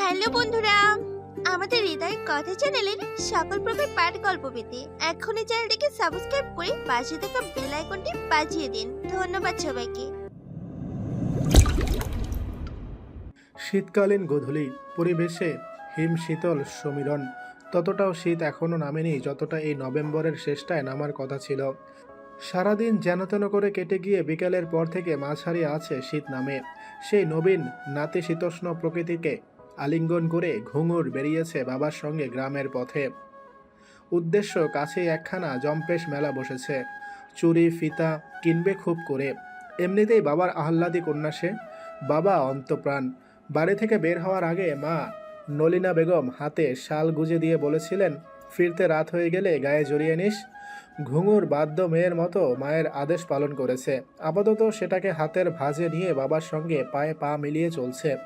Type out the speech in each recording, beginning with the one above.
Hello বন্ধুরা, আমাদের হৃদয় কথা চ্যানেলের সকল প্রকার পাঠ গল্প পেতে এখনই চ্যানেলটিকে সাবস্ক্রাইব করে পাশে থাকা বেল আইকনটি বাজিয়ে দিন। ধন্যবাদ সবাইকে। শীতকালীন গোধূলি, পরিবেশে হিম শীতল সমীরণ ততটাও শীত এখনও নামেনি যতটা এই নভেম্বরের শেষটায় নামার কথা ছিল। সারাদিন যেন তেন করে কেটে গিয়ে বিকালের পর থেকে মাঝারি আছে শীত নামে। সেই নবীন নাতিশীতোষ্ণ প্রকৃতিকে আলিঙ্গন করে ঘুঙুর বেরিয়েছে বাবার সঙ্গে গ্রামের পথে। উদ্দেশ্য, কাছেই একখানা জম্পেশ মেলা বসেছে। চুরি, ফিতা কিনবে খুব করে। এমনিতেই বাবার আহ্লাদি কন্যা সে। বাবা অন্তপ্রাণ। বাড়ি থেকে বের হওয়ার আগে মা নলিনা বেগম হাতে শাল গুজে দিয়ে বলেছিলেন, ফিরতে রাত হয়ে গেলে গায়ে জড়িয়ে নিস। ঘুঙুর বাদ্য মেয়ের মতো মায়ের আদেশ পালন করেছে। আপাতত সেটাকে হাতের ভাঁজে নিয়ে বাবার সঙ্গে পায়ে পা মিলিয়ে চলছে।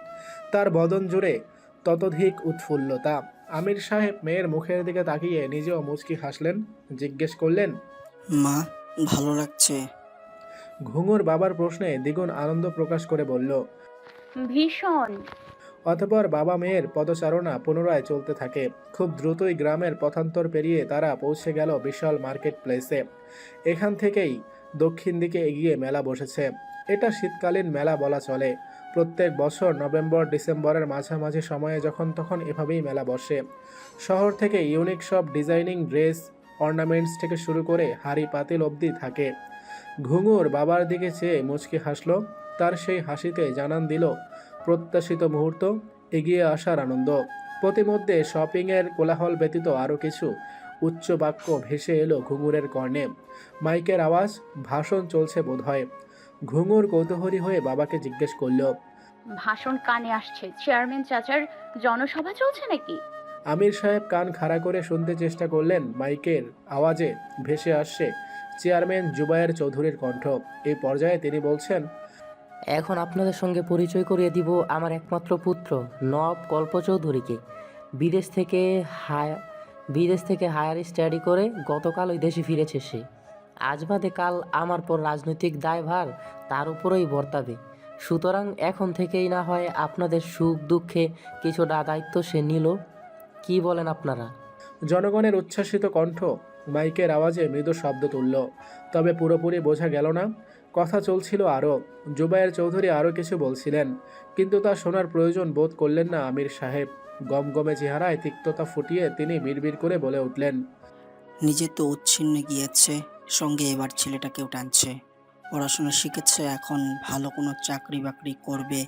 তার বদন জুড়ে ততোধিক উৎফুল্লতা। আমির সাহেব মেয়ের মুখের দিকে তাকিয়ে নিজেও মুচকি হাসলেন জিজ্ঞেস করলেন মা ভালো লাগছে। ঘুঙুর বাবার প্রশ্নে দ্বিগুণ আনন্দ প্রকাশ করে বলল ভীষণ। অতপর বাবা মেয়ের পদচারণা পুনরায় চলতে থাকে। খুব দ্রুতই গ্রামের পথান্তর পেরিয়ে তারা পৌঁছে গেল বিশাল মার্কেট প্লেসে এখান থেকেই দক্ষিণ দিকে এগিয়ে মেলা বসেছে। এটা শীতকালীন মেলা বলা চলে। প্রত্যেক বছর নভেম্বর, ডিসেম্বরের মাঝামাঝি সময়ে যখন তখন এভাবেই মেলা বসে। শহর থেকে ইউনিক সব ডিজাইনিং ড্রেস, অর্নামেন্টস থেকে শুরু করে হাড়ি পাতিল অবধি থাকে। ঘুঙুর বাবার দিকে চেয়ে মুচকি হাসলো, তার সেই হাসিতে জানান দিল প্রত্যাশিত মুহূর্ত এগিয়ে আসার আনন্দ। প্রতিমধ্যে শপিংয়ের কোলাহল ব্যতীত আরও কিছু। উচ্চ বাক্য ভেসে এলো ঘুঙুরের কর্ণে। মাইকের আওয়াজ ভাষণ চলছে বোধহয়। ঘুঙুর কৌতূহলী হয়ে বাবাকে জিজ্ঞেস করল ভাষণ কানে আসছে। চেয়ারম্যান চাচার জনসভা চলছে নাকি? আমির সাহেব কান খাড়া করে শুনতে চেষ্টা করলেন মাইকের আওয়াজে ভেসে আসছে চেয়ারম্যান জুবায়ের চৌধুরীর কণ্ঠ। এই পর্যায়ে তিনি বলছেন এখন আপনাদের সঙ্গে পরিচয় করিয়ে দিব আমার একমাত্র পুত্র, নব কল্প চৌধুরীকে বিদেশ থেকে হায়া, বিদেশ থেকে হায়ার স্টাডি করে গতকাল ওই দেশে ফিরেছে সে। আজ বাদে কাল আমার পর রাজনৈতিক দায়ভার তার উপরেই বর্তাবে। সুতরাং এখন থেকেই না হয় আপনাদের সুখ দুঃখে কিছুটা দায়িত্ব সে নিল। কি বলেন আপনারা? জনগণের উচ্ছ্বাসিত কণ্ঠ মাইকের আওয়াজে মৃদু শব্দ তুলল, তবে পুরোপুরি বোঝা গেল না কথা চলছিল আরও। জুবায়ের চৌধুরী আরও কিছু বলছিলেন, কিন্তু তা শোনার প্রয়োজন বোধ করলেন না আমির সাহেব। গমগমে চেহারায় তিক্ততা ফুটিয়ে তিনি বিড়বিড় করে বলে উঠলেন, নিজে তো উচ্ছিন্নে গিয়েছে, সঙ্গে এবার ছেলেটাকেও টানছে। পড়াশোনা শিখেছে, এখন ভালো কোনো চাকরি বাকরি করবে।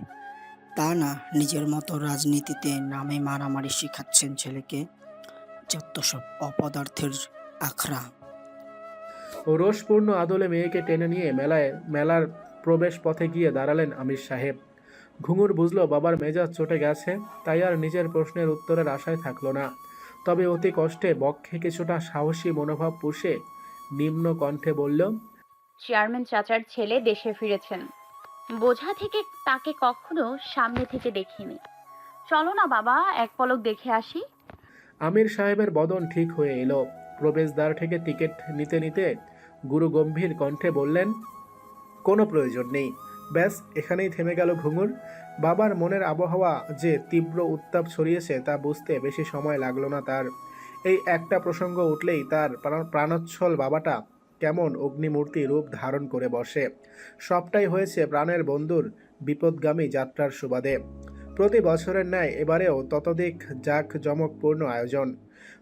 তা না, নিজের মতো রাজনীতিতে নামে মারামারি শিখাচ্ছেন ছেলেকে, যত সব অপদার্থের আখড়া। রোষপূর্ণ আদলে মেয়েকে টেনে নিয়ে মেলায় মেলার প্রবেশ পথে গিয়ে দাঁড়ালেন আমির সাহেব। ঘুঙুর বুঝলো বাবার মেজাজ চটে গেছে তাই আর নিজের প্রশ্নের উত্তরের আশায় থাকল না। তবে অতি কষ্টে বক্ষে কিছুটা সাহসী মনোভাব পুষে নিম্ন কণ্ঠে বলল চেয়ারম্যান চাচার ছেলে দেশে ফিরেছেন। বোঝা থেকে তাকে কখনো সামনে থেকে দেখিনি। চলো না বাবা এক পলক দেখে আসি। আমির সাহেবের বদন ঠিক হয়ে এলো। প্রবেশদ্বার থেকে টিকিট নিতে নিতে গুরু গম্ভীর কণ্ঠে বললেন, কোনো প্রয়োজন নেই। ব্যাস, এখানেই থেমে গেল ঘুঙুর। বাবার মনের আবহাওয়া যে তীব্র উত্তাপ ছড়িয়েছে তা বুঝতে বেশি সময় লাগল না তার। এই একটা প্রসঙ্গ উঠলেই তার প্রাণ- প্রাণোচ্ছল বাবাটা কেমন অগ্নিমূর্তি রূপ ধারণ করে বসে। সবটাই হয়েছে প্রাণের বন্ধুর বিপদগামী যাত্রার সুবাদে। প্রতি বছরের ন্যায় এবারেও ততোধিক জাঁক জমকপূর্ণ আয়োজন।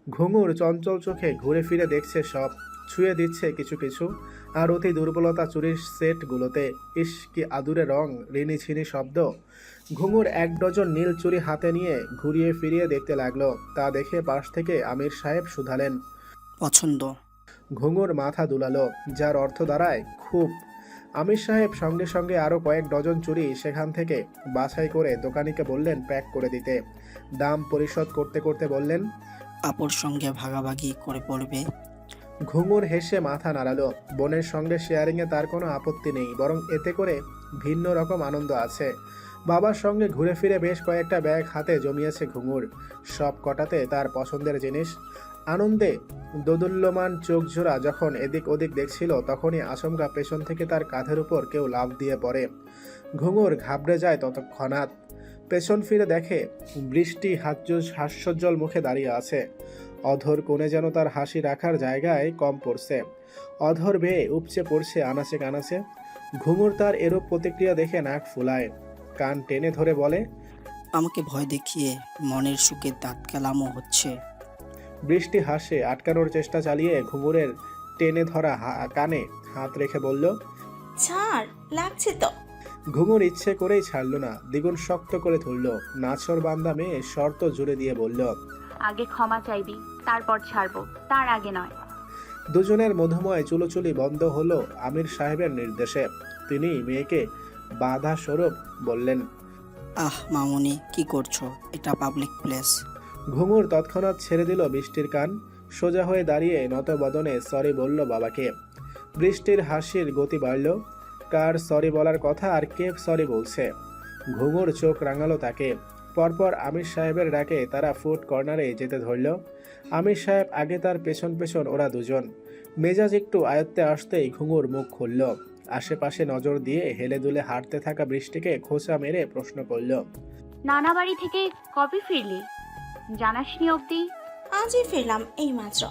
ঘুঙুর চঞ্চল চোখে ঘুরে ফিরে দেখছে সব। ছুঁয়ে দিচ্ছে কিছু কিছু। আর অতি দুর্বলতা চুরির সেটগুলোতে ইস কি আদুরে রং রিনি ছিনি শব্দ। ঘুঙুর এক ডজন নীল চুরি হাতে নিয়ে ঘুরিয়ে ফিরিয়ে দেখতে লাগল। তা দেখে পাশ থেকে আমির সাহেব শুধালেন। পছন্দ। ঘুঙুর মাথা দুলালো যার অর্থ দাঁড়ায় খুব। আমির সাহেব সঙ্গে সঙ্গে আরও কয়েক ডজন চুরি সেখান থেকে বাছাই করে দোকানিকে বললেন প্যাক করে দিতে। দাম পরিশোধ করতে করতে বললেন আপুর সঙ্গে ভাগাভাগি করে পড়বে। ঘুঙুর হেসে মাথা নাড়ালো। বোনের সঙ্গে শেয়ারিংয়ে তার কোনো আপত্তি নেই, বরং এতে করে ভিন্ন রকম আনন্দ আছে। বাবার সঙ্গে ঘুরে ফিরে বেশ কয়েকটা ব্যাগ হাতে জমিয়েছে ঘুঙুর। সব কটাতে তার পছন্দের জিনিস। আনন্দে দোদুল্যমান চোখ জোড়া যখন এদিক ওদিক দেখছিল, তখনই আচমকা পেছন থেকে তার কাঁধের উপর কেউ লাফ দিয়ে পড়ে। ঘুঙুর ঘাবড়ে যায় ততক্ষণাৎ। পেছন ফিরে দেখে বৃষ্টি হাস্য- হাস্যোজ্জ্বল মুখে দাঁড়িয়ে আছে। অধর কোণে যেন তার হাসি রাখার জায়গায় কম পড়ছে। অধর বেয়ে উপচে পড়ছে আনাচে কানাচে। ঘুঙুর তার এরূপ প্রতিক্রিয়া দেখে নাক ফুলায়। কান টেনে ধরে বলে আমাকে ভয় দেখিয়ে মনের সুখে দাঁত কেলামও হচ্ছে। বৃষ্টি হাসে আটকানোর চেষ্টা চালিয়ে ঘুঙুরের টেনে ধরা হা- কানে হাত রেখে বলল ছাড় লাগছে তো। ঘুঙুর ইচ্ছে করেই ছাড়ল না দ্বিগুণ শক্ত করে ধরল নাছর বান্দা মেয়ে শর্ত জুড়ে দিয়ে বলল আগে ক্ষমা চাইবি তারপর ছাড়বো তার আগে নয়। দুজনের মধুময় চুলোচুলি বন্ধ হলো আমির সাহেবের নির্দেশে। তিনি মেয়েকে বাধা স্বরূপ বললেন আহ মামুনি কি করছ? এটা পাবলিক প্লেস ঘুঙুর তৎক্ষণাৎ ছেড়ে দিল বৃষ্টির কান সোজা হয়ে দাঁড়িয়ে নত বদনে সরি বলল বাবাকে। বৃষ্টির হাসির গতি বাড়ল কার সরি বলার কথা আর কে সরি বলছে? ঘুঙুর চোখ রাঙালো তাকে। পরপর আমির সাহেবের ডাকে তারা ফুড কর্নারে যেতে ধরল। আমির সাহেব আগে তার পেছন পেছন ওরা দুজন। মেজাজ একটু আয়ত্তে আসতেই ঘুঙুর মুখ খুলল। আশেপাশে নজর দিয়ে হেলে দুলে হাঁটতে থাকা বৃষ্টিকে খোঁচা মেরে প্রশ্ন করল নানা বাড়ি থেকে কবে ফিরলি? জানাসনি অবধি? আজই ফিরলাম এই মাত্র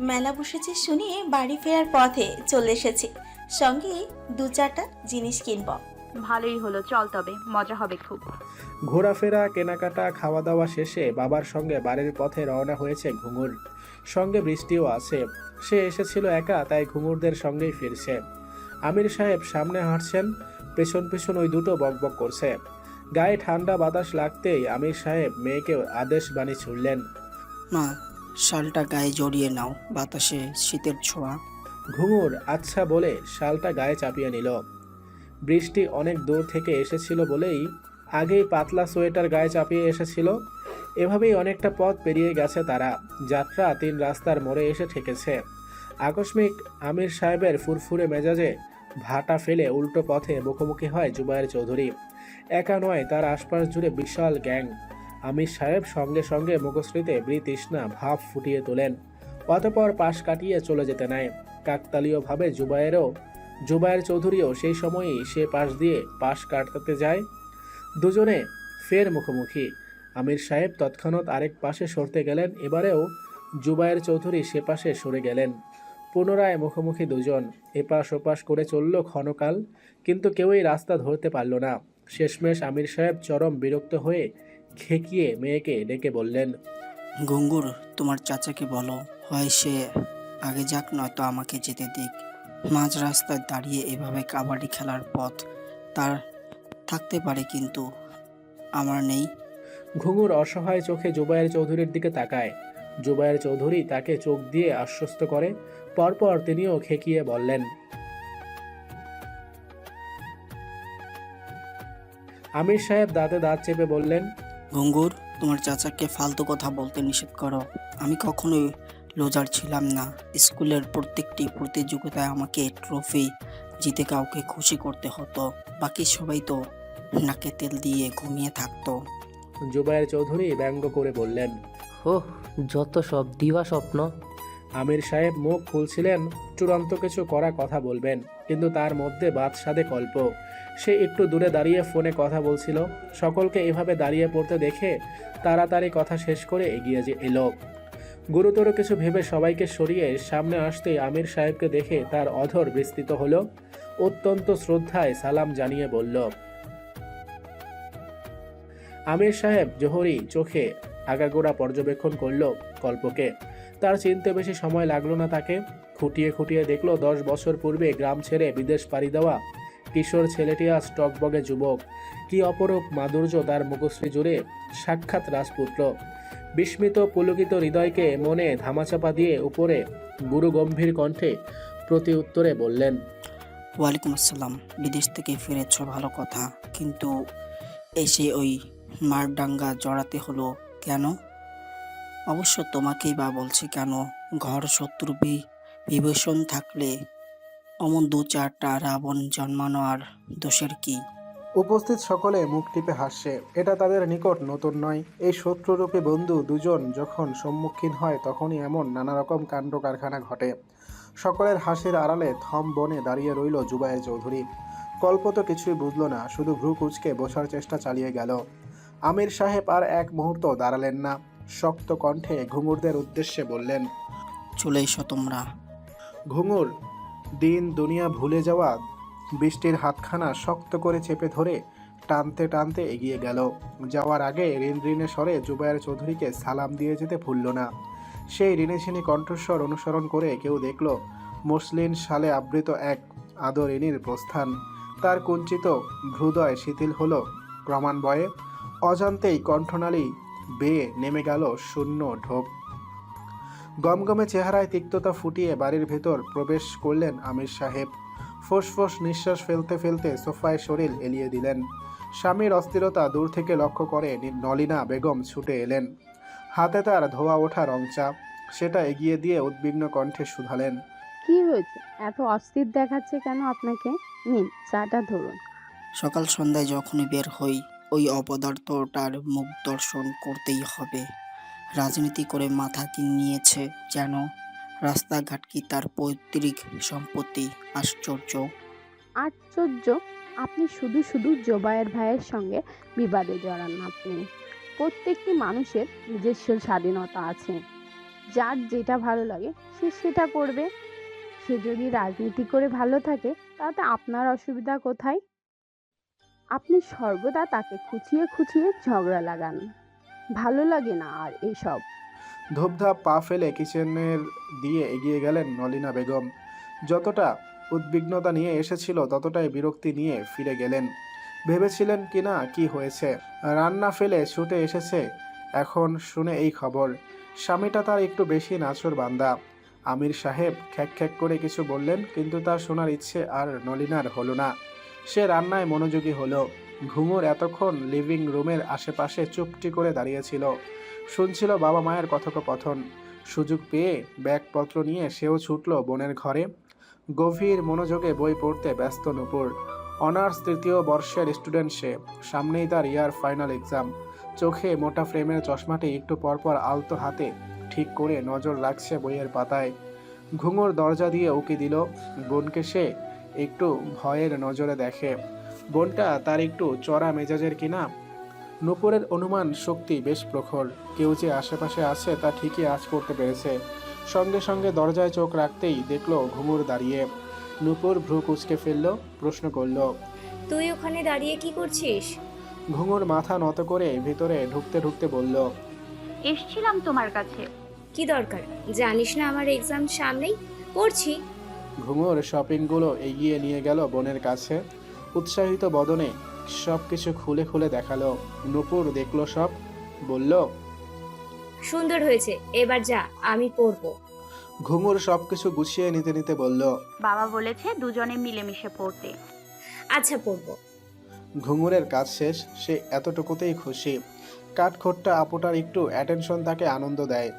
মেলা বসেছে শুনিয়ে বাড়ি ফেরার পথে চলে এসেছি। সঙ্গে দু চারটা জিনিস কিনবো। ভালোই হলো চল তবে মজা হবে খুব। ঘোরাফেরা কেনাকাটা খাওয়া দাওয়া শেষে বাবার সঙ্গে বাড়ির পথে রওনা হয়েছে ঘুঙুর। সঙ্গে বৃষ্টিও আছে। সে এসেছিল একা তাই ঘুঙুরদের সঙ্গেই ফিরছে। আমির সাহেব সামনে হাঁটছেন পেছন পেছন ওই দুটো বকবক করছে। গায়ে ঠান্ডা বাতাস লাগতেই আমির সাহেব মেয়েকে আদেশ বাণী ছুড়লেন। মা শালটা গায়ে জড়িয়ে নাও বাতাসে শীতের ছোঁয়া। ঘুঙুর আচ্ছা বলে শালটা গায়ে চাপিয়ে নিল। বৃষ্টি অনেক দূর থেকে এসেছিল বলেই আগেই পাতলা সোয়েটার গায়ে চাপিয়ে এসেছিল। এভাবেই অনেকটা পথ পেরিয়ে গেছে তারা। যাত্রা তিন রাস্তার মোড়ে এসে ঠেকেছে। আকস্মিক আমির সাহেবের ফুরফুরে মেজাজে ভাটা ফেলে উল্টো পথে মুখোমুখি হয় জুবায়ের চৌধুরী। একা নয়, তার আশপাশ জুড়ে বিশাল গ্যাং। আমির সাহেব সঙ্গে সঙ্গে মুখশ্রীতে বৃতৃষ্ণা ভাব ফুটিয়ে তোলেন। অতপর পাশ কাটিয়ে চলে যেতে নেয়। কাকতালীয়ভাবে জুবায়েরও, জুবায়ের চৌধুরীও সেই সময়ই সে পাশ দিয়ে পাশ কাটাতে যায়। দুজনে ফের মুখোমুখি। আমির সাহেব তৎক্ষণাৎ আরেক পাশে সরতে গেলেন, এবারেও জুবায়ের চৌধুরী সে পাশে সরে গেলেন। পুনরায় মুখোমুখি দুজন, এপাশ ওপাশ করে চলল ক্ষণকাল, কিন্তু কেউই রাস্তা ধরতে পারল না। শেষমেশ আমির সাহেব চরম বিরক্ত হয়ে খেকিয়ে মেয়েকে ডেকে বললেন, গঙ্গুর, তোমার চাচাকে বলো, হয় সে আগে যাক নয়তো আমাকে যেতে দিক। মাঝ রাস্তায় দাঁড়িয়ে এভাবে কাবাডি খেলার পথ তার থাকতে পারে কিন্তু আমার নেই। ঘুঙুর অসহায় চোখে জুবায়ের চৌধুরীর দিকে তাকায়। জুবায়ের চৌধুরী তাকে চোখ দিয়ে আশ্বস্ত করে। পরপর তিনিও খেকিয়ে বললেন আমির সাহেব দাঁতে দাঁত চেপে বললেন গঙ্গুর তোমার চাচাকে ফালতু কথা বলতে নিষেধ করো। আমি কখনোই লোজার ছিলাম না। স্কুলের প্রত্যেকটি প্রতিযোগিতায় আমাকে ট্রফি জিতে কাউকে খুশি করতে হতো। বাকি সবাই তো নাকে তেল দিয়ে ঘুমিয়ে থাকতো। জুবায়ের চৌধুরী ব্যঙ্গ করে বললেন ওহ যত সব দিবা স্বপ্ন। আমির সাহেব মুখ খুলছিলেন চূড়ান্ত কিছু করা কথা বলবেন কিন্তু তার মধ্যে বাদশাদে কল্প। সে একটু দূরে দাঁড়িয়ে ফোনে কথা বলছিল সকলকে এভাবে দাঁড়িয়ে পড়তে দেখে তাড়াতাড়ি কথা শেষ করে এগিয়ে যে এলো। গুরুতর কিছু ভেবে সবাইকে সরিয়ে সামনে আসতেই আমির সাহেবকে দেখে তার অধর বিস্তৃত হল। অত্যন্ত শ্রদ্ধায় সালাম জানিয়ে বলল, আমির সাহেব, জোহরি চোখে আগাগোড়া পর্যবেক্ষণ করল কল্পকে। তার চিনতে বেশি সময় লাগল না তাকে। খুঁটিয়ে খুঁটিয়ে দেখল দশ বছর পূর্বে গ্রাম ছেড়ে বিদেশ পাড়ি দেওয়া কিশোর ছেলেটি আজ টকবগে যুবক। কি অপরূপ মাধুর্য তার মুখশ্রী জুড়ে সাক্ষাৎ রাজপুত্র। বিস্মিত পুলকিত হৃদয়কে মনে ধামাচাপা দিয়ে উপরে গুরু গম্ভীর কণ্ঠে প্রতি উত্তরে বললেন, ওয়ালাইকুম আসসালাম। বিদেশ থেকে ফিরেছ, ভালো কথা। কিন্তু এসে ওই মারডাঙ্গা জড়াতে হলো কেন? অবশ্য তোমাকেই বা বলছি কেন? ঘর শত্রু বিভীষণ থাকলে অমন দু চারটা রাবণ জন্মানো আর দোষের কি? উপস্থিত সকলে মুখ টিপে হাসছে এটা তাদের নিকট নতুন নয়। এই শত্রুরূপী বন্ধু দুজন যখন সম্মুখীন হয় তখনই এমন নানা রকম কাণ্ড কারখানা ঘটে। সকলের হাসির আড়ালে থম বনে দাঁড়িয়ে রইল জুবায়ের চৌধুরী। কল্প তো কিছুই বুঝল না শুধু ভ্রু কুচকে বসার চেষ্টা চালিয়ে গেল। আমির সাহেব আর এক মুহূর্ত দাঁড়ালেন না। শক্ত কণ্ঠে ঘুঙুরদের উদ্দেশ্যে বললেন চলে এসো তোমরা। ঘুঙুর দিন দুনিয়া ভুলে যাওয়া বৃষ্টির হাতখানা শক্ত করে চেপে ধরে টানতে টানতে এগিয়ে গেল। যাওয়ার আগে ঋণ ঋণে স্বরে জুবায়ের চৌধুরীকে সালাম দিয়ে যেতে ভুলল না। সেই ঋণেছিনি কণ্ঠস্বর অনুসরণ করে কেউ দেখল মসলিন সালে আবৃত এক আদরিনীর প্রস্থান। তার কুঞ্চিত হৃদয় শিথিল হল ক্রমান্বয়ে অজান্তেই কণ্ঠনালী বেয়ে নেমে গেল শূন্য ঢোক। গমগমে চেহারায় তিক্ততা ফুটিয়ে বাড়ির ভেতর প্রবেশ করলেন আমির সাহেব। ফোঁস নিঃশ্বাস ফেলতে ফেলতে সোফায় শরীর এলিয়ে দিলেন। স্বামীর অস্থিরতা দূর থেকে লক্ষ্য করে নি- নলিনা বেগম ছুটে এলেন। হাতে তার ধোয়া ওঠা রংচা সেটা এগিয়ে দিয়ে উদ্বিগ্ন কণ্ঠে শুধালেন। কি হয়েছে? এত অস্থির দেখাচ্ছে কেন আপনাকে? নিন চাটা ধরুন। সকাল সন্ধ্যায় যখনই বের হই ওই অপদার্থটার মুখ দর্শন করতেই হবে। রাজনীতি করে মাথা কি নিয়েছে যেন রাস্তাঘাট কি তার পৈতৃক সম্পত্তি? আশ্চর্য। আশ্চর্য? আপনি শুধু শুধু জোবায়ের ভাইয়ের সঙ্গে বিবাদে জড়ান আপনি। প্রত্যেকটি মানুষের নিজস্ব স্বাধীনতা আছে। যার যেটা ভালো লাগে, সে সেটা করবে। সে যদি রাজনীতি করে ভালো থাকে, তাতে আপনার অসুবিধা কোথায়? আপনি সর্বদা তাকে খুঁচিয়ে খুঁচিয়ে ঝগড়া লাগান। ভালো লাগে না আর এসব। ধূপধাপ পা ফেলে কিচেনের দিয়ে এগিয়ে গেলেন নলিনা বেগম। যতটা উদ্বিগ্নতা নিয়ে এসেছিল, ততটাই বিরক্তি নিয়ে ফিরে গেলেন। ভেবেছিলেন কিনা কি হয়েছে? রান্না ফেলে ছুটে এসেছে, এখন শুনে এই খবর। স্বামীটা তার একটু বেশি নাচর বান্দা। আমির সাহেব খ্যাক খ্যাক করে কিছু বললেন, কিন্তু তার শোনার ইচ্ছে আর নলিনার হলো না। সে রান্নায় মনোযোগী হলো। ঘুঙুর এতক্ষণ লিভিং রুমের আশেপাশে চুপটি করে দাঁড়িয়েছিল শুনছিল বাবা মায়ের কথোপকথন। সুযোগ পেয়ে ব্যাগপত্র নিয়ে সেও ছুটল বোনের ঘরে। গভীর মনোযোগে বই পড়তে ব্যস্ত নূপুর। অনার্স তৃতীয় বর্ষের স্টুডেন্ট সে। সামনেই তার ইয়ার ফাইনাল এক্সাম। চোখে মোটা ফ্রেমের চশমাটি একটু পরপর আলতো হাতে ঠিক করে নজর রাখছে বইয়ের পাতায়। ঘুঙুর দরজা দিয়ে উকি দিল। বোনকে সে একটু ভয়ের নজরে দেখে। বোনটা তার একটু চড়া মেজাজের কিনা নূপুরের অনুমান শক্তি বেশ প্রখর। কেউ যে আশেপাশে আছে তা ঠিকই আজ করতে পেরেছে। সঙ্গে সঙ্গে দরজায় চোখ রাখতেই দেখল ঘুঙুর দাঁড়িয়ে। নূপুর ভ্রু কুচকে ফেলল প্রশ্ন করল তুই ওখানে দাঁড়িয়ে কি করছিস? ঘুঙুর মাথা নত করে ভিতরে ঢুকতে ঢুকতে বলল এসছিলাম তোমার কাছে। কি দরকার? জানিস না আমার এক্সাম সামনেই পড়ছি ঘুঙুর শপিংগুলো এগিয়ে নিয়ে গেল বোনের কাছে। উৎসাহিত বদনে সব কিছু খুলে খুলে দেখাল। নূপুর দেখল সব বলল সুন্দর হয়েছে এবার যা আমি পড়ব ঘুঙুর সব কিছু গুছিয়ে নিতে নিতে বলল বাবা বলেছে দুজনে মিলেমিশে পড়তে। আচ্ছা পড়ব ঘুঙুরের কাজ শেষ সে এতটুকুতেই খুশি। কাঠখোট্টা আপুটার একটু অ্যাটেনশন তাকে আনন্দ দেয়।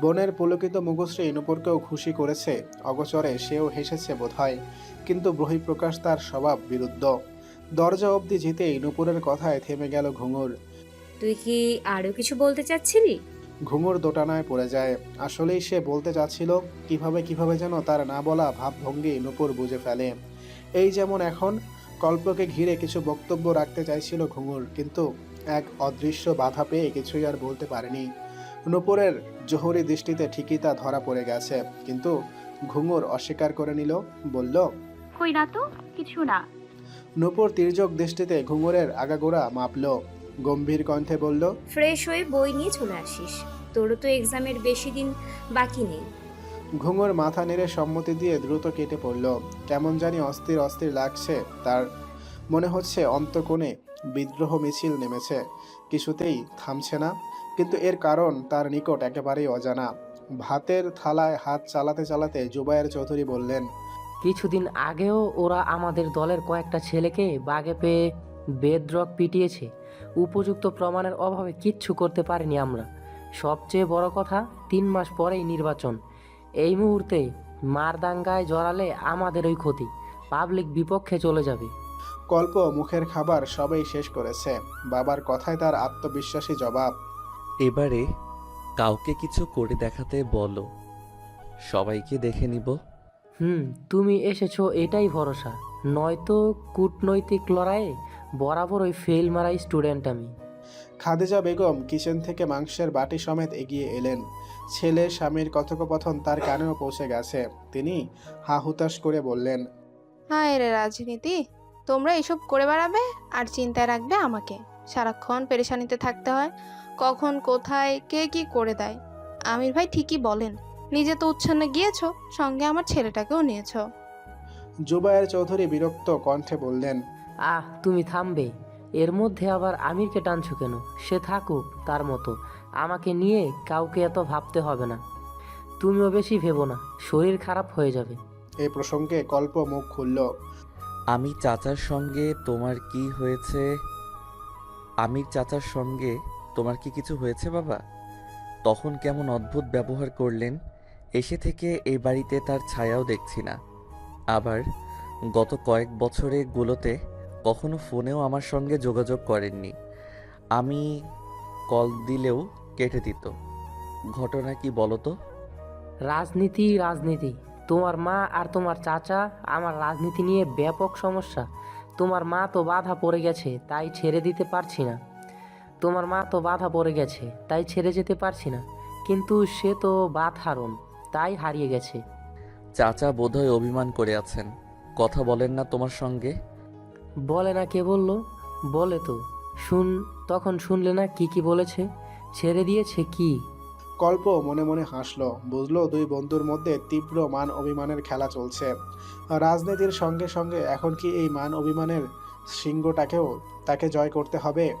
বোনের পুলকিত মুখশ্রী নুপুরকেও খুশি করেছে। অগচরে সেও হেসেছে বোধহয় কিন্তু বহিঃপ্রকাশ তার স্বভাব বিরুদ্ধ। দরজা অবধি যেতেই নুপুরের কথায় থেমে গেল ঘুঙুর। তুই কি আরও কিছু বলতে চাচ্ছিলি? ঘুঙুর দোটানায় পড়ে যায়। আসলেই সে বলতে চাচ্ছিল কীভাবে কীভাবে যেন তার না বলা ভাবভঙ্গি নুপুর বুঝে ফেলে। এই যেমন এখন কল্পকে ঘিরে কিছু বক্তব্য রাখতে চাইছিল ঘুঙুর কিন্তু এক অদৃশ্য বাধা পেয়ে কিছুই আর বলতে পারেনি। নুপুরের জোহরি দৃষ্টিতে ঠিকই তা ধরা পড়ে গেছে কিন্তু ঘুঙুর অস্বীকার করে নিল বলল কই না তো কিছু না। নুপুর তির্যক দৃষ্টিতে ঘুঙুরের আগাগোড়া মাপল। গম্ভীর কণ্ঠে বলল ফ্রেশ হয়ে বই নিয়ে চলে আসিস। তোরও তো এক্সামের বেশি দিন বাকি নেই। ঘুঙুর মাথা নেড়ে সম্মতি দিয়ে দ্রুত কেটে পড়ল। কেমন জানি অস্থির অস্থির লাগছে তার। মনে হচ্ছে অন্তকোণে বিদ্রোহ মিছিল নেমেছে। কিছুতেই থামছে না কিন্তু এর কারণ তার নিকট একেবারেই অজানা। ভাতের থালায় হাত চালাতে চালাতে জুবায়ের চৌধুরী বললেন কিছুদিন আগেও ওরা আমাদের দলের কয়েকটা ছেলেকে বাগে পেয়ে বেদরক পিটিয়েছে। উপযুক্ত প্রমাণের অভাবে কিচ্ছু করতে পারিনি আমরা। সবচেয়ে বড় কথা তিন মাস পরেই নির্বাচন। এই মুহূর্তে মারদাঙ্গায় জড়ালে আমাদের ওই ক্ষতি। পাবলিক বিপক্ষে চলে যাবে। কল্প মুখের খাবার সবেই শেষ করেছে। বাবার কথায় তার আত্মবিশ্বাসী জবাব। এবারে কাউকে কিছু করে দেখাতে বলো। সবাইকে দেখে নিব। হুম। তুমি এসেছ এটাই ভরসা। নয়তো কূটনৈতিক লড়াইয়ে বরাবর ওই ফেল মারা স্টুডেন্ট আমি। খাদিজা বেগম কিচেন থেকে মাংসের বাটি সমেত এগিয়ে এলেন। ছেলে স্বামীর কথোপকথন তার কানেও পৌঁছে গেছে। তিনি হা হুতাশ করে বললেন হায় রে রাজনীতি তোমরা এসব করে বেড়াবে? আর চিন্তায় রাখবে আমাকে। সারাক্ষণ পেরেশানিতে থাকতে হয়। কখন কোথায় কে কি করে দেয়? আমির ভাই ঠিকই বলেন। নিজে তো উচ্ছন্নে গিয়েছো সঙ্গে আমার ছেলেটাকেও নিয়েছো। জুবায়ের চৌধুরী বিরক্ত কণ্ঠে বললেন আহ তুমি থামবে। এর মধ্যে আবার আমিরকে টানছো কেন? সে থাকুক তার মতো। আমাকে নিয়ে কাউকে এত ভাবতে হবে না। তুমিও বেশি ভেবো না শরীর খারাপ হয়ে যাবে। এই প্রসঙ্গে কল্প মুখ খুলল আমি চাচার সঙ্গে তোমার কি হয়েছে? আমির চাচার সঙ্গে তোমার কি কিছু হয়েছে বাবা? তখন কেমন অদ্ভুত ব্যবহার করলেন? এসে থেকে এই বাড়িতে তার ছায়াও দেখছি না। আবার গত কয়েক বছরে গুলোতে কখনো ফোনেও আমার সঙ্গে যোগাযোগ করেননি। আমি কল দিলেও কেটে দিত। ঘটনা কি বলো তো রাজনীতি রাজনীতি। তোমার মা আর তোমার চাচা আমার রাজনীতি নিয়ে ব্যাপক সমস্যা। তোমার মা তো বাধা পড়ে গেছে, তাই ছেড়ে দিতে পারছি না। তোমার মা তো বাধা পড়ে গেছে, তাই ছেড়ে যেতে পারছি না। কিন্তু সে তো হারন তাই হারিয়ে গেছে। চাচা বোধহয় অভিমান করে আছেন। কথা বলেন না তোমার সঙ্গে। বলে না কে বলল? বলে তো। শুন তখন শুনলে না কি কি বলেছে? ছেড়ে দিয়েছে কি? কল্প মনে মনে হাসলো। বুঝলো দুই বন্ধুর মধ্যে তীব্র মান অভিমানের খেলা চলছে। রাজনীতির সঙ্গে সঙ্গে এখন কি এই মান অভিমানের সিংহটাকেও তাকে জয় করতে হবে?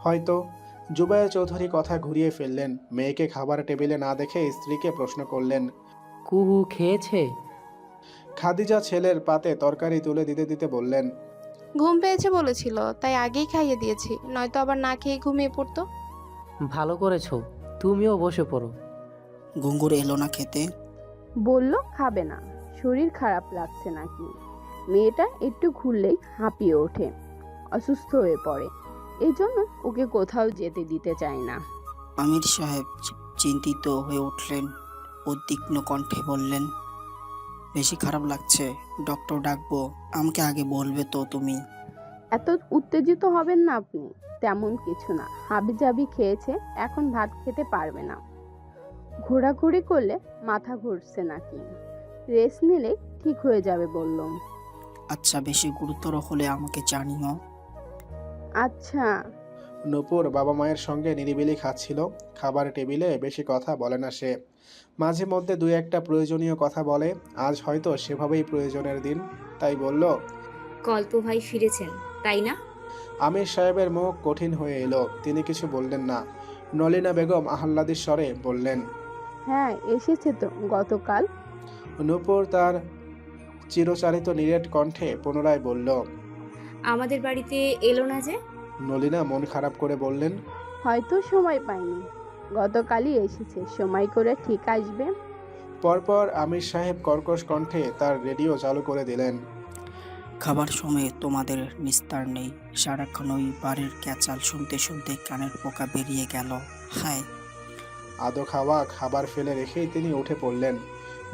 হয়তো জুবায়ের চৌধুরী কথা ঘুরিয়ে ফেললেন। মেয়েকে খাবার টেবিলে না দেখে স্ত্রীকে প্রশ্ন করলেন কুহু খেয়েছে? খাদিজা ছেলের পাতে তরকারি তুলে দিতে দিতে বললেন ঘুম পেয়েছে বলেছিল তাই আগেই খাইয়ে দিয়েছি নয়তো আবার না খেয়ে ঘুমিয়ে পড়তো। ভালো করেছ তুমিও বসে পড়ো। ঘুঙ্গুর এলো না খেতে। বলল খাবে না শরীর খারাপ লাগছে নাকি? মেয়েটা একটু ঘুরলেই হাঁপিয়ে ওঠে অসুস্থ হয়ে পড়ে। এই জন্য ওকে কোথাও যেতে দিতে চায় না। আমির সাহেব চিন্তিত হয়ে উঠলেন উদ্বিগ্ন কণ্ঠে বললেন বেশি খারাপ লাগছে ডক্টর ডাকবো আমাকে আগে বলবে তো তুমি। এত উত্তেজিত হবেন না আপনি তেমন কিছু না। হাবি জাবি খেয়েছে এখন ভাত খেতে পারবে না। ঘোরাঘুরি করলে মাথা ঘুরছে নাকি? রেস্ট নিলে ঠিক হয়ে যাবে বললাম। আচ্ছা বেশি গুরুতর হলে আমাকে জানিও। আচ্ছা। নূপুর বাবা মায়ের সঙ্গে নিরিবিলি খাচ্ছিল। খাবার টেবিলে বেশি কথা বলে না সে। মাঝে মধ্যে দুই একটা প্রয়োজনীয় কথা বলে। আজ হয়তো সেভাবেই প্রয়োজনের দিন। তাই বলল কল্প ভাই ফিরেছেন তাই না? আমির সাহেবের মুখ কঠিন হয়ে এলো। তিনি কিছু বললেন না। নলিনা বেগম আহ্লাদের স্বরে বললেন হ্যাঁ এসেছে তো গতকাল। নূপুর তার চিরচারিত নিরেট কণ্ঠে পুনরায় বলল আমাদের বাড়িতে এলো না যে? নলিনা মন খারাপ করে বললেন হয়তো সময় পাইনি। গতকালই এসেছে সময় করে ঠিক আসবে। পরপর আমির সাহেব কর্কশ কণ্ঠে তার রেডিও চালু করে দিলেন। খাবার সময় তোমাদের নিস্তার নেই। সারাক্ষণ ওই বাড়ির ক্যাচাল শুনতে শুনতে কানের পোকা বেরিয়ে গেল। হায়। আদো খাওয়া খাবার ফেলে রেখেই তিনি উঠে পড়লেন।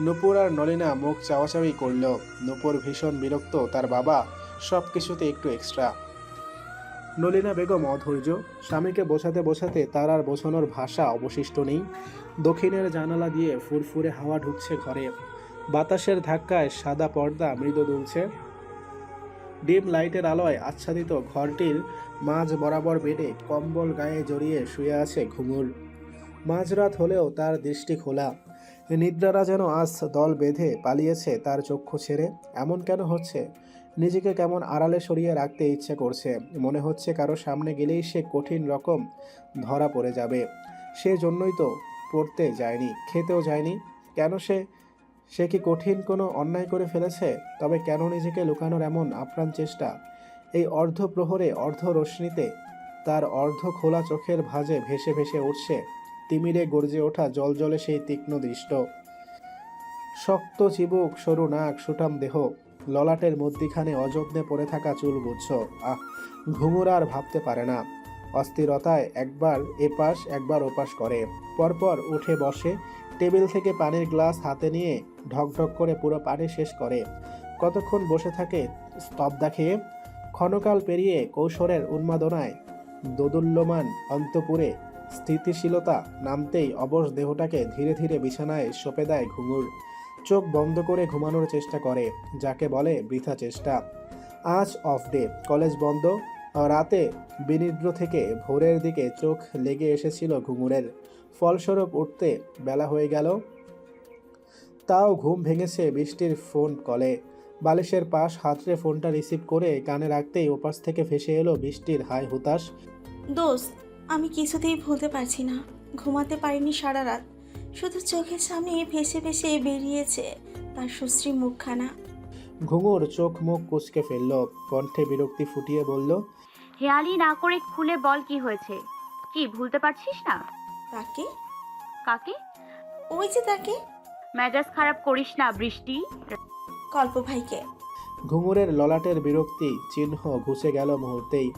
নূপুর আর নলিনা মুখ চাওয়াচাওয়ি করল। নূপুর ভীষণ বিরক্ত তার বাবা সব কিছুতে একটু এক্সট্রা নলিনা বেগম অধৈর্য, স্বামীকে বোঝাতে বোঝাতে তার আর বোঝানোর ভাষা অবশিষ্ট নেই। দক্ষিণের জানালা দিয়ে ফুরফুরে হাওয়া ঢুকছে ঘরে। বাতাসের ধাক্কায় সাদা পর্দা মৃদু দুলছে। ডিম লাইটের আলোয় আচ্ছাদিত ঘরটির মাঝ বরাবর বেডে কম্বল গায়ে জড়িয়ে শুয়ে আছে ঘুঙুর। মাঝরাত হলেও তার দৃষ্টি খোলা। নিদ্রারা যেন আজ দল বেঁধে পালিয়েছে তার চক্ষু ছেড়ে। এমন কেন হচ্ছে? নিজেকে কেমন আড়ালে সরিয়ে রাখতে ইচ্ছে করছে। মনে হচ্ছে কারও সামনে গেলেই সে কঠিন রকম ধরা পড়ে যাবে। সে জন্যই তো পড়তে যায়নি, খেতেও যায়নি। কেন সে সে কি কঠিন কোনো অন্যায় করে ফেলেছে? তবে কেন নিজেকে লুকানোর এমন আপ্রাণ চেষ্টা? এই অর্ধ প্রহরে অর্ধ রশ্মিতে তার অর্ধ খোলা চোখের ভাঁজে ভেসে ভেসে উঠছে। তিমিরে গর্জে ওঠা জলজলে সেই তীক্ষ্ণ দৃষ্ট। শক্ত চিবুক, সরু নাক, সুঠাম দেহ। ললাটের মধ্যিখানে অযত্নে পড়ে থাকা চুল গুচ্ছ আহ, ঘুঙুর আর ভাবতে পারে না। অস্থিরতায় একবার এপাশ, একবার ওপাশ করে। পরপর উঠে বসে, টেবিল থেকে পানির গ্লাস হাতে নিয়ে ঢকঢক করে পুরো পানি শেষ করে। কতক্ষণ বসে থাকে স্তব্ধা খেয়ে, ক্ষণকাল পেরিয়ে কৌশলের উন্মাদনায় দোদুল্যমান অন্তপুরে স্থিতিশীলতা নামতেই অবশ দেহটাকে ধীরে ধীরে বিছানায় সঁপে দেয় ঘুঙুর। চোখ বন্ধ করে ঘুমানোর চেষ্টা করে, যাকে বলে বৃথা চেষ্টা। আজ অফ ডে কলেজ বন্ধ। রাতে বিনিদ্র থেকে ভোরের দিকে চোখ লেগে এসেছিল ঘুঙুরের। ফলস্বরূপ উঠতে বেলা হয়ে গেল। তাও ঘুম ভেঙেছে বৃষ্টির ফোন কলে। বালিশের পাশ হাতড়ে ফোনটা রিসিভ করে কানে রাখতেই ওপাশ থেকে ভেসে এলো বৃষ্টির হাই হুতাশ। দোস্ত, আমি কিছুতেই ভুলতে পারছি না। ঘুমাতে পারিনি সারা রাত। শুধু চোখের সামনে ভেসে ভেসে বেরিয়েছে তার সুশ্রী মুখখানা। ঘুঙুর চোখ মুখ কুচকে ফেলল কণ্ঠে বিরক্তি ফুটিয়ে বলল হেয়ালি না করে খুলে বল কি হয়েছে? কি ভুলতে পারছিস না? তাকে? কাকে? ওই যে তাকে। মেজাজ খারাপ করিস না বৃষ্টি। কল্প ভাইকে। ঘুঙুরের ললাটের বিরক্তি চিহ্ন ঘুষে গেল মুহূর্তেই।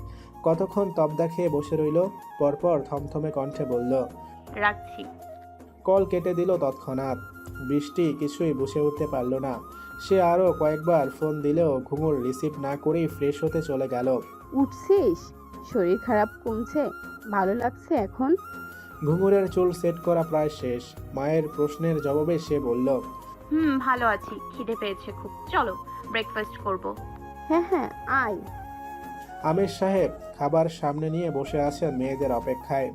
কতক্ষণ তবদা খেয়ে বসে রইল পরপর থমথমে কণ্ঠে বলল রাখছি। কল কেটে দিল তৎক্ষণাৎ। বৃষ্টি কিছুই বসে উঠতে পারল না। সে আরও কয়েকবার ফোন দিলেও ঘুঙুর রিসিভ না করেই ফ্রেশ হতে চলে গেল। উঠছিস? শরীর খারাপ কমছে ভালো লাগছে এখন? ঘুঙুরের চুল সেট করা প্রায় শেষ। মায়ের প্রশ্নের জবাবে সে বলল হুম ভালো আছি খিদে পেয়েছে খুব। চলো ব্রেকফাস্ট করব। হ্যাঁ হ্যাঁ আয়। আমির সাহেব খাবার সামনে নিয়ে বসে আছেন মেয়েদের অপেক্ষায়।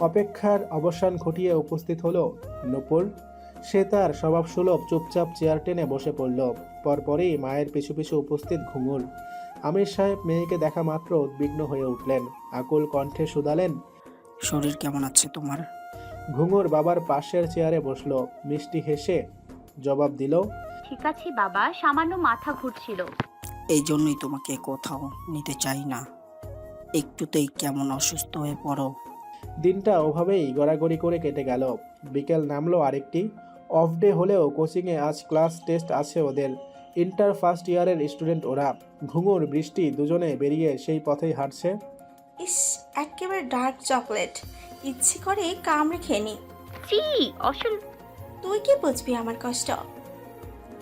অপেক্ষার অবসান ঘটিয়ে উপস্থিত হলো নূপুর। সে তার স্বভাবসুলভ চুপচাপ চেয়ার টেনে বসে পড়ল। পরপরই মায়ের পিছু পিছু উপস্থিত ঘুঙুর। আমির সাহেব মেয়েকে দেখা মাত্র উদ্বিগ্ন হয়ে উঠলেন। আকুল কণ্ঠে শুধালেন শরীর কেমন আছে তোমার? ঘুঙুর বাবার পাশের চেয়ারে বসল। মিষ্টি হেসে জবাব দিল ঠিক আছে বাবা সামান্য মাথা ঘুরছিল। এই জন্যই তোমাকে কোথাও নিতে চাই না। একটুতেই কেমন অসুস্থ হয়ে পড়ো। দিনটা ওভাবেই গড়াগড়ি করে কেটে গেল। বিকেল নামলো আরেকটি। অফ ডে হলেও কোচিংয়ে আজ ক্লাস টেস্ট আছে ওদের। ইন্টার ফার্স্ট ইয়ারের স্টুডেন্ট ওরা। ঘুঙুর বৃষ্টি দুজনে বেরিয়ে সেই পথেই হাঁটছে। ইস একেবারে ডার্ক চকলেট। ইচ্ছে করে কামড়ে খেয়ে নি। চি অসল। তুই কি বুঝবি আমার কষ্ট?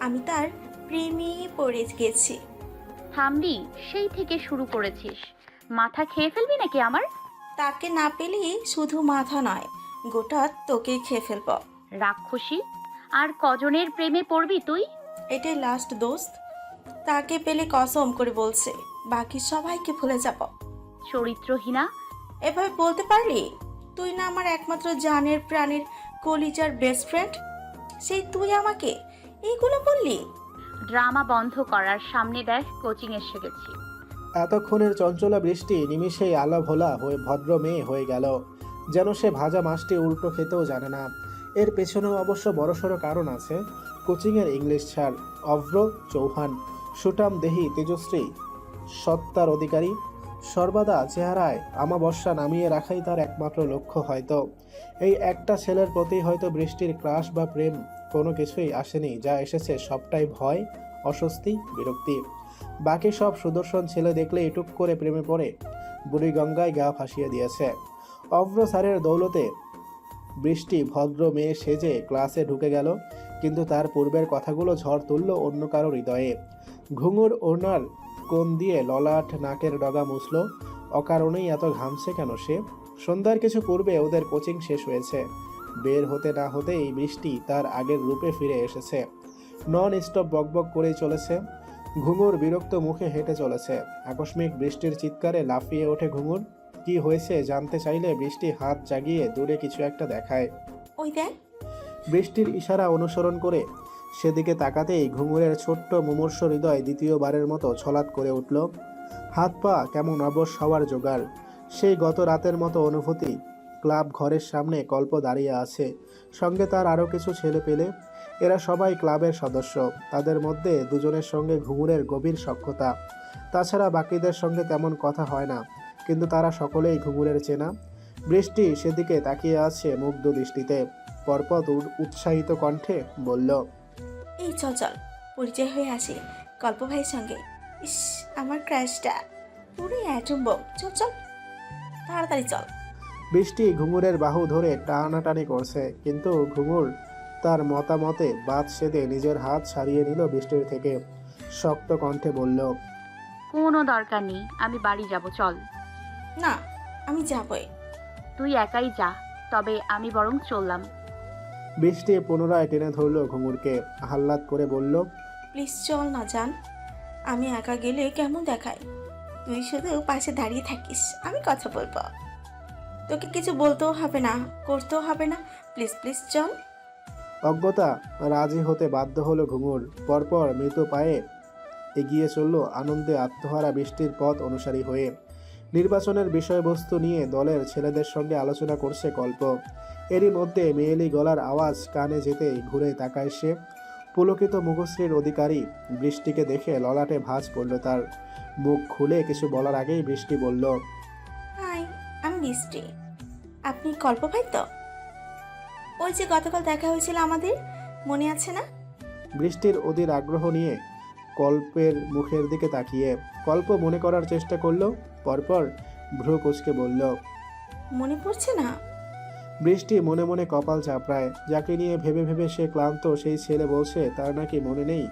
আমি তার প্রেমে পড়ে গেছি। থামবি সেই থেকে শুরু করেছিস। মাথা খেয়ে ফেলবি নাকি আমার? তাকে না পেলে শুধু মাথা নয় গোটা তোকে খেয়ে ফেলব। রাক্ষসী আর কজনের প্রেমে পড়বি তুই? এটাই লাস্ট দোস্ত। তাকে পেলে কসম করে বলছে বাকি সবাইকে ভুলে যাব। চরিত্রহীনা? এভাবে বলতে পারলি? তুই না আমার একমাত্র জানের প্রাণের কলিজার বেস্ট ফ্রেন্ড সেই তুই আমাকে? এইগুলো বললি? ড্রামা বন্ধ করার সামনে দেখ কোচিং এসে গেছি। এতক্ষণের চঞ্চলা বৃষ্টি নিমিষেই আলা ভোলা হয়ে ভদ্র মেয়ে হয়ে গেল। যেন সে ভাজা মাছটি উল্টো খেতেও জানে না। এর পেছনেও অবশ্য বড়সড় কারণ আছে। কোচিংয়ের ইংলিশ ছাড় অভ্র চৌহান, সুটাম দেহি তেজশ্রী, সত্তার অধিকারী, সর্বদা চেহারায় আমাবস্যা নামিয়ে রাখাই তার একমাত্র লক্ষ্য হয়তো। এই একটা ছেলের প্রতি হয়তো বৃষ্টির ক্রাশ বা প্রেম কোনো কিছুই আসেনি, যা এসেছে সবটাই ভয়, অস্বস্তি, বিরক্তি। বাকি সব সুদর্শন ছেলে দেখলে এটুক করে প্রেমে পড়ে। বুড়িগঙ্গায় গা ভাসিয়ে দিয়েছে। অভ্র স্যারের দৌলতে বৃষ্টি, ভদ্র মেয়ে সেজে ক্লাসে ঢুকে গেল, কিন্তু তার পূর্বের কথাগুলো ঝড় তুলল অন্য কারও হৃদয়ে। ঘুঙুর ওনার কোন দিয়ে ললাট নাকের ডগা মুছল, অকারণেই এত ঘামছে কেন সে? সন্ধ্যার কিছু পূর্বে ওদের কোচিং শেষ হয়েছে। বের হতে না হতেই বৃষ্টি তার আগের রূপে ফিরে এসেছে। নন স্টপ বকবক করেই চলেছে। ঘুঙুর বিরক্ত মুখে হেঁটে চলেছে। আকস্মিক বৃষ্টির চিৎকারে লাফিয়ে ওঠে ঘুঙুর। কি হয়েছে জানতে চাইলে বৃষ্টি হাত জাগিয়ে দূরে কিছু একটা দেখায়। ওই দেখ। বৃষ্টির ইশারা অনুসরণ করে সেদিকে তাকাতেই ঘুঙুরের ছোট্ট মুমূর্ষ হৃদয় দ্বিতীয়বারের মতো ছলাৎ করে উঠল। হাত পা কেমন অবশ হওয়ার জোগাড়। সেই গত রাতের মতো অনুভূতি। ক্লাব ঘরের সামনে কল্প দাঁড়িয়ে আছে। সঙ্গে তার আরও কিছু ছেলে পেলে এরা সবাই ক্লাবের সদস্য। তাদের মধ্যে দুজনের সঙ্গে ঘুঙুরের গভীর সখ্যতা তাছাড়া বাকিদের সঙ্গে তেমন কথা হয় না কিন্তু তারা সকলেই ঘুঙুরের চেনা। বৃষ্টি সেদিকে তাকিয়ে আছে মুগ্ধ দৃষ্টিতে। পরপর উৎ- উৎসাহিত কণ্ঠে বলল এই চল চল পরিচয় হয়ে আসি গল্প ভাইয়ের সঙ্গে। ইস আমার ক্র্যাশটা পুরো অ্যাটম বম চল চল তাড়াতাড়ি চল। বৃষ্টি ঘুঙুরের বাহু ধরে টানাটানি করছে কিন্তু ঘুঙুর তার মতামতে বাদ সেদে নিজের হাত ছাড়িয়ে নিল বৃষ্টির থেকে। শক্ত কণ্ঠে বলল কোনো দরকার নেই আমি বাড়ি যাব চল। না আমি যাবই। তুই একাই যা তবে আমি বরং চললাম। বৃষ্টি পুনরায় টেনে ধরল ঘুঙুরকে আহ্লাদ করে বলল প্লিজ চল না যান আমি একা গেলে কেমন দেখায়? তুই শুধু পাশে দাঁড়িয়ে থাকিস আমি কথা বলব। তোকে কিছু বলতেও হবে না করতেও হবে না। প্লিজ প্লিজ চল। অজ্ঞতা রাজি হতে বাধ্য হলো ঘুঙুর। পরপর মৃত পায়ে এগিয়ে চলল আনন্দে আত্মহারা বৃষ্টির পথ অনুসারী হয়ে। নির্বাচনের বিষয়বস্তু নিয়ে দলের ছেলেদের সঙ্গে আলোচনা করছে কল্প। এরই মধ্যে মেয়েলি গলার আওয়াজ কানে যেতেই ঘুরে তাকায় সে। পুলকিত মুখশ্রীর অধিকারী বৃষ্টিকে দেখে ললাটে ভাঁজ পড়ল তার। মুখ খুলে কিছু বলার আগেই বৃষ্টি বলল আমি বৃষ্টি আপনি কল্প ভাই তো? ওই যে গতকাল দেখা হয়েছিল আমাদের মনে আছে না? বৃষ্টির অধীর আগ্রহ নিয়ে কল্পের মুখের দিকে তাকিয়ে কল্প মনে করার চেষ্টা করল পরপর ভ্রু কুচকে বলল মনে পড়ছে না? বৃষ্টি মনে মনে কপাল চাপড়ায় যাকে নিয়ে ভেবে ভেবে সে ক্লান্ত সেই ছেলে বলছে তার নাকি মনে নেই।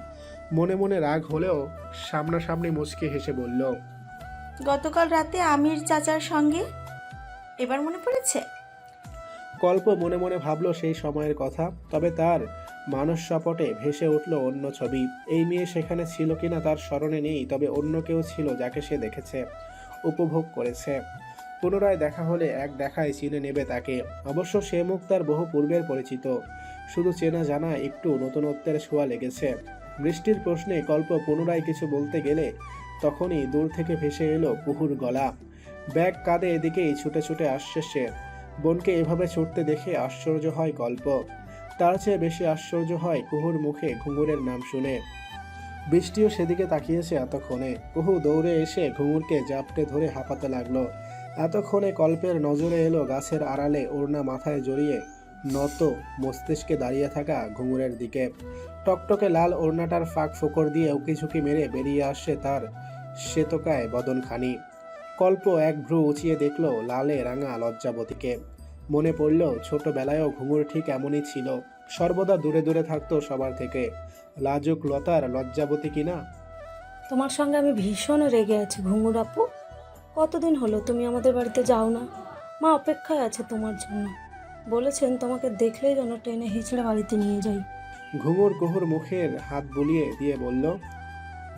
মনে মনে রাগ হলেও সামনাসামনি মুচকে হেসে বলল গতকাল রাতে আমির চাচার সঙ্গে? এবার মনে পড়েছে? কল্প মনে মনে ভাবলো সেই সময়ের কথা, তবে তার মানস সপটে ভেসে উঠল অন্য ছবি। এই মেয়ে সেখানে ছিল কিনা তার স্মরণে নেই, তবে অন্য কেউ ছিল যাকে সে দেখেছে, উপভোগ করেছে। পুনরায় দেখা হলে এক দেখায় চিনে নেবে তাকে। অবশ্য সে মুখ তার বহু পূর্বের পরিচিত। শুধু চেনা জানা একটু নতুনত্বের ছোঁয়া লেগেছে। বৃষ্টির প্রশ্নে কল্প পুনরায় কিছু বলতে গেলে তখনই দূর থেকে ভেসে এলো কুহুর গলা। ব্যাগ কাঁধে এদিকেই ছুটে ছুটে আসছে সে। বোনকে এভাবে ছুটতে দেখে আশ্চর্য হয় গল্প। তার চেয়ে বেশি আশ্চর্য হয় কুহুর মুখে ঘুঙুরের নাম শুনে। বৃষ্টিও সেদিকে তাকিয়েছে এতক্ষণে। কুহু দৌড়ে এসে ঘুঙুরকে জাপটে ধরে হাঁপাতে লাগল। এতক্ষণে কল্পের নজরে এলো গাছের আড়ালে ওড়না মাথায় জড়িয়ে নত মস্তিষ্কে দাঁড়িয়ে থাকা ঘুঙুরের দিকে। টকটকে লাল ওড়নাটার ফাঁক ফোকর দিয়ে উকিঝুঁকি মেরে বেরিয়ে আসছে তার শ্বেতকায় বদনখানি। কল্প এক ভ্রু উঁচিয়ে দেখল লালে রাঙা লজ্জাবতীকে। মনে পড়ল ছোটবেলায়ও ঘুঙুর ঠিক এমনই ছিল। সর্বদা দূরে দূরে থাকতো সবার থেকে। লাজুক লতার লজ্জাবতী কিনা? তোমার সঙ্গে আমি ভীষণ রেগে আছি ঘুঙুর আপু। কতদিন হলো তুমি আমাদের বাড়িতে যাও না? মা অপেক্ষায় আছে তোমার জন্য। বলেছেন তোমাকে দেখলেই যেন ট্রেনে হিচড়ে বাড়িতে নিয়ে যাই। ঘুঙুর কুহুর মুখের হাত বুলিয়ে দিয়ে বলল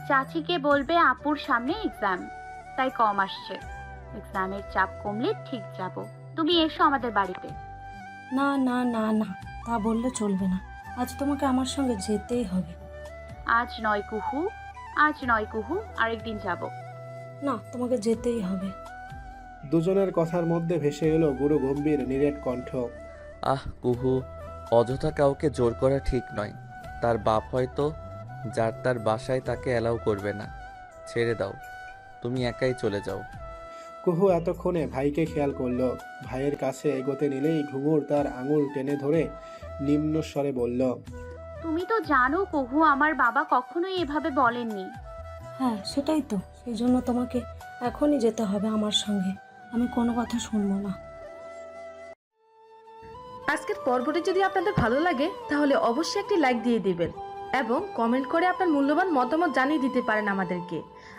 চাচিকে বলবে আপুর সামনে এক্সাম তাই কম আসছে। এক্সামের চাপ কমলে ঠিক যাব। তুমি এসো আমাদের বাড়িতে। না না না না তা বললে চলবে না। আজ তোমাকে আমার সঙ্গে যেতেই হবে। আজ নয় কুহু আজ নয় কুহু আরেকদিন যাব। না তোমাকে যেতেই হবে। দুজনের কথার মধ্যে ভেসে এলো গুরু গম্ভীর নিরেট কণ্ঠ। আহ কুহু অযথা কাউকে জোর করা ঠিক নয়। তার বাপ হয়তো যার তার বাসায় তাকে অ্যালাউ করবে না। ছেড়ে দাও। তুমি একাই চলে যাও। কুহু এতক্ষণে ভাইকে খেয়াল করল। ভাইয়ের কাছে এগোতে নিলেই ঘুঙুর তার আঙুল টেনে ধরে নিম্ন স্বরে বলল তুমি তো জানো কুহু আমার বাবা কখনোই এভাবে বলেননি। হ্যাঁ সেটাই তো। সেই জন্য তোমাকে এখনই যেতে হবে আমার সঙ্গে। আমি কোনো কথা শুনব না। আজকের পর্বটি যদি আপনাদের ভালো লাগে তাহলে অবশ্যই একটি লাইক দিয়ে দিবেন এবং কমেন্ট করে আপনার মূল্যবান মতামত জানিয়ে দিতে পারেন আমাদেরকে।